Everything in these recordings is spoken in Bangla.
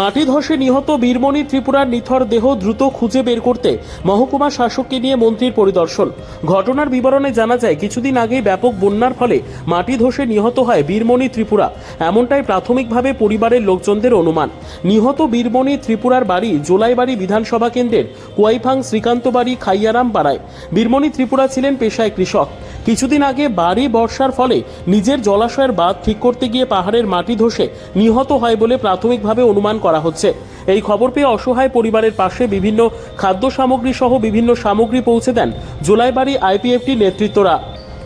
মাটি ধসে নিহত বীরমণি ত্রিপুরার নিথর দেহ দ্রুত খুঁজে বের করতে মহকুমা শাসককে নিয়ে মন্ত্রীর পরিদর্শন। ঘটনার বিবরণে জানা যায়, কিছুদিন আগে ব্যাপক বন্যার ফলে মাটি ধসে নিহত হয় বীরমণি ত্রিপুরা। এমনটাই প্রাথমিকভাবে পরিবারের লোকজনদের অনুমান। নিহত বীরমণি ত্রিপুরার বাড়ি জোলাইবাড়ি বিধানসভা কেন্দ্রের কুয়াইফাং শ্রীকান্ত বাড়ি খাইয়ারাম পাড়ায় বীরমণি ত্রিপুরা ছিলেন পেশায় কৃষক। কিছুদিন আগে বাড়ি বর্ষার ফলে নিজের জলাশয়ের বাঁধ ঠিক করতে গিয়ে পাহাড়ের মাটি ধসে নিহত হয় বলে প্রাথমিকভাবে অনুমান করা হচ্ছে। এই খবর পেয়ে অসহায় পরিবারের পাশে বিভিন্ন খাদ্য সামগ্রী সহ বিভিন্ন সামগ্রী পৌঁছে দেন জোলাইবাড়ি আইপিএফটি নেতৃত্বরা।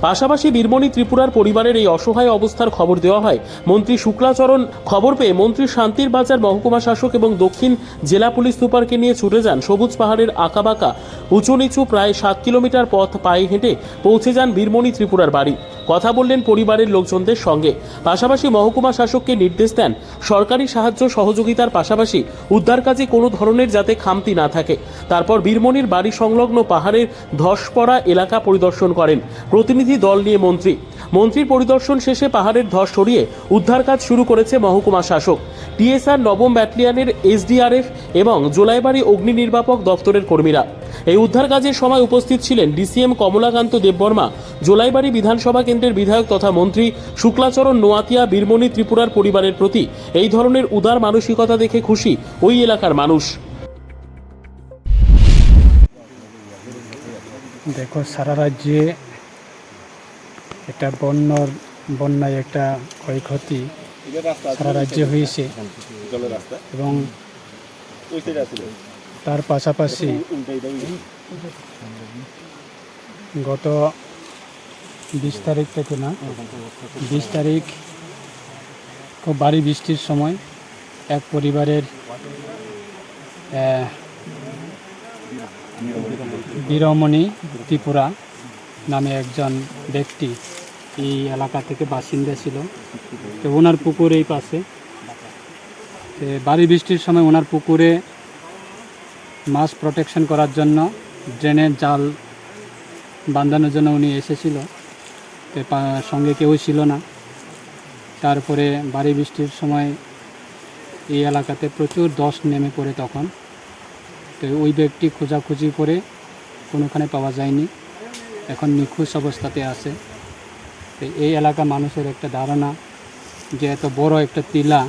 পাশাপাশি বীরমণি ত্রিপুরার পরিবারের এই অসহায় অবস্থার খবর দেওয়া হয়। মন্ত্রী শুক্লাচরণ খবর পেয়ে মন্ত্রী শান্তির বাজার, মহকুমা শাসক এবং দক্ষিণ জেলা পুলিশ সুপারকে নিয়ে ছুটে যান। সবুজ পাহাড়ের আঁকাবাঁকা, উঁচু নিচু প্রায় সাত কিলোমিটার পথ পায়ে হেঁটে পৌঁছে যান বীরমণি ত্রিপুরার বাড়ি। কথা বললেন পরিবারের লোকজনদের সঙ্গে। পাশাপাশি মহকুমা শাসককে নির্দেশ দেন, সরকারি সাহায্য সহযোগিতার পাশাপাশি উদ্ধার কাজে কোনো ধরনের যাতে খামতি না থাকে। তারপর বীরমণির বাড়ি সংলগ্ন পাহাড়ের ধস পড়া এলাকা পরিদর্শন করেন প্রতিনিধি দল নিয়ে মন্ত্রী। মন্ত্রীর পরিদর্শন শেষে পাহাড়ের ধস সরিয়ে উদ্ধার কাজ শুরু করেছে মহকুমা শাসক। টিএসআর নবম ব্যাটালিয়নের এসডিআরএফ এবং জোলাইবাড়ি অগ্নি নির্বাপক দপ্তরের কর্মীরা। এই উদ্ধার কাজের সময় উপস্থিত ছিলেন ডিসিএম কমলাকান্ত দেববর্মা, জোলাইবাড়ি বিধানসভা কেন্দ্রের বিধায়ক তথা মন্ত্রী শুক্লাচরণ নোয়াতিয়া, বীরমণি ত্রিপুরার পরিবারের প্রতি। এই ধরনের উদার মানসিকতা দেখে খুশি ওই এলাকার মানুষ। দেখো, সারা রাজ্যে একটা বন্যার, বন্যায় একটা ক্ষয়ক্ষতি সারা রাজ্যে হয়েছে। এবং তার পাশাপাশি গত বিশ তারিখ থেকে না, বিশ তারিখ খুব ভারী বৃষ্টির সময় এক পরিবারের বীরমণি ত্রিপুরা নামে একজন ব্যক্তি এই এলাকা থেকে বাসিন্দা ছিল। তো ওনার পুকুর এই পাশে। বাড়ি বৃষ্টির সময় ওনার পুকুরে মাছ প্রোটেকশন করার জন্য ড্রেনের জাল বাঁধানোর জন্য উনি এসেছিল। সঙ্গে কেউ ছিল না। তারপরে বাড়ি বৃষ্টির সময় এই এলাকাতে প্রচুর দশ নেমে পড়ে তখন। তো ওই ব্যক্তি খোঁজাখুঁজি করে কোনোখানে পাওয়া যায়নি। এখন নিখোঁজ অবস্থাতে আছে। তো এই এলাকা মানুষের একটা ধারণা যে এত বড় একটা টিলা,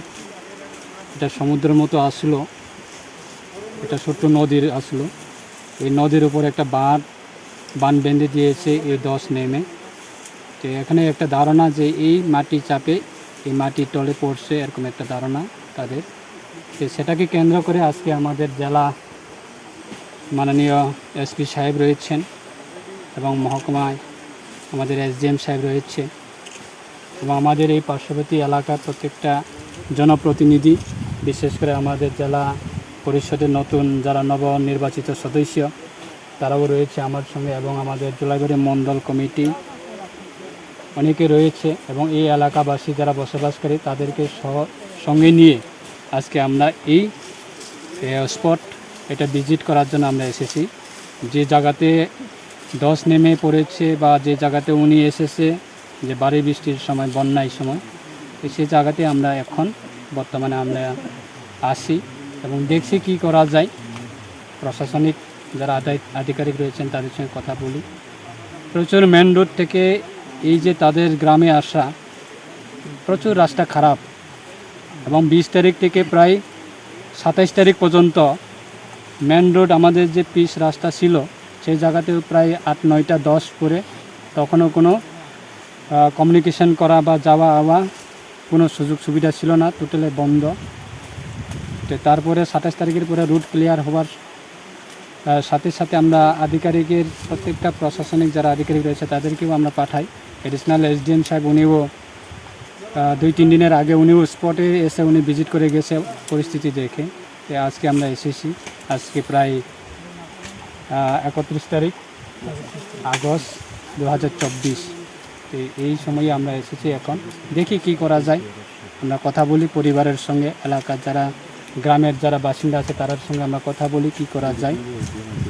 এটা সমুদ্রের মতো আসলো। এটা ছোট্ট নদীর আসলো। এই নদীর উপর একটা বাঁধ বান বেঁধে দিয়েছে এই দশ নেমে। তো এখানে একটা ধারণা যে এই মাটি চাপে এই মাটি টলে পড়ছে, এরকম একটা ধারণা তাদের। তো সেটাকে কেন্দ্র করে আজকে আমাদের জেলা মাননীয় এসপি সাহেব রয়েছেন এবং মহকুমায় আমাদের এসডিএম সাহেব রয়েছে। এবং আমাদের এই পার্শ্ববর্তী এলাকার প্রত্যেকটা জনপ্রতিনিধি, বিশেষ করে আমাদের জেলা পরিষদের নতুন যারা নবনির্বাচিত সদস্য, তারাও রয়েছে আমার সঙ্গে এবং আমাদের জোলাইবাড়ি মণ্ডল কমিটি। অনেকে রয়েছে এবং এই এলাকাবাসী যারা বসবাসকারী তাদেরকে সঙ্গে নিয়ে আজকে আমরা এই স্পট এটা ভিজিট করার জন্য আমরা এসেছি। যে জায়গাতে দশ নেমে পড়েছে বা যে জায়গাতে উনি এসেছে, যে বাড়ি বৃষ্টির সময় বন্যায় সময়, সেই জায়গাতে আমরা এখন বর্তমানে আমরা আসি। এবং দেখছি কি করা যায়। প্রশাসনিক যারা আধিকারিক রয়েছেন তাদের সঙ্গে কথা বলি। প্রচুর মেন রোড থেকে এই যে তাদের গ্রামে আসা, প্রচুর রাস্তা খারাপ এবং বিশ তারিখ থেকে প্রায় সাতাইশ তারিখ পর্যন্ত মেন রোড আমাদের যে পিচ রাস্তা ছিল, সেই জায়গাতেও প্রায় আট, নয়টা, দশ করে তখনও কোনো কমিউনিকেশন করা বা যাওয়া আওয়া কোনো সুযোগ সুবিধা ছিল না। টোটালে বন্ধ। তো তারপরে সাতাশ তারিখের পরে রুট ক্লিয়ার হওয়ার সাথে সাথে আমরা আধিকারিকের, প্রত্যেকটা প্রশাসনিক যারা আধিকারিক রয়েছে তাদেরকেও আমরা পাঠাই। এডিশনাল এসডিএম সাহেব, উনিও দুই তিন দিনের আগে উনিও স্পটে এসে উনি ভিজিট করে গেছে পরিস্থিতি দেখে। আজকে আমরা এসেছি। আজকে প্রায় একত্রিশ তারিখ, আগস্ট দু হাজার চব্বিশ। তো এই সময়ে আমরা এসেছি এখন। দেখি কি করা যায়। আমরা কথা বলি পরিবারের সঙ্গে, এলাকার যারা গ্রামের যারা বাসিন্দা আছে তার সঙ্গে আমরা কথা বলি, কি করা যায়।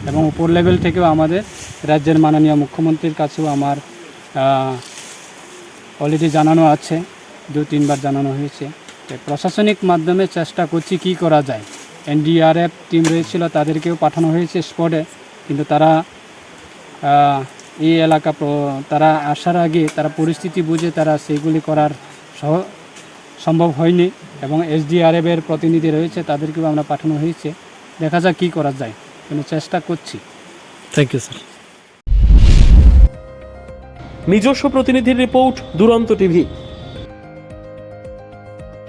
এবং উপর লেভেল থেকেও আমাদের রাজ্যের মাননীয় মুখ্যমন্ত্রীর কাছেও আমার অলরেডি জানানো আছে, দু তিনবার জানানো হয়েছে। প্রশাসনিক মাধ্যমে চেষ্টা করছি কি করা যায়। এনডিআরএফ টিম রয়েছিল, তাদেরকেও পাঠানো হয়েছে স্পটে কিন্তু তারা এই এলাকা তারা আসার আগে, তারা পরিস্থিতি বুঝে তারা সেইগুলি করার সহ, সম্ভব হয়নি। এবং এসডিআরএফের প্রতিনিধি রয়েছে তাদেরকেও আমরা পাঠানো হয়েছে। দেখা যাক কী করা যায়। কিন্তু চেষ্টা করছি। থ্যাংক ইউ স্যার নিজস্ব প্রতিনিধির রিপোর্ট দুরন্ত টিভি।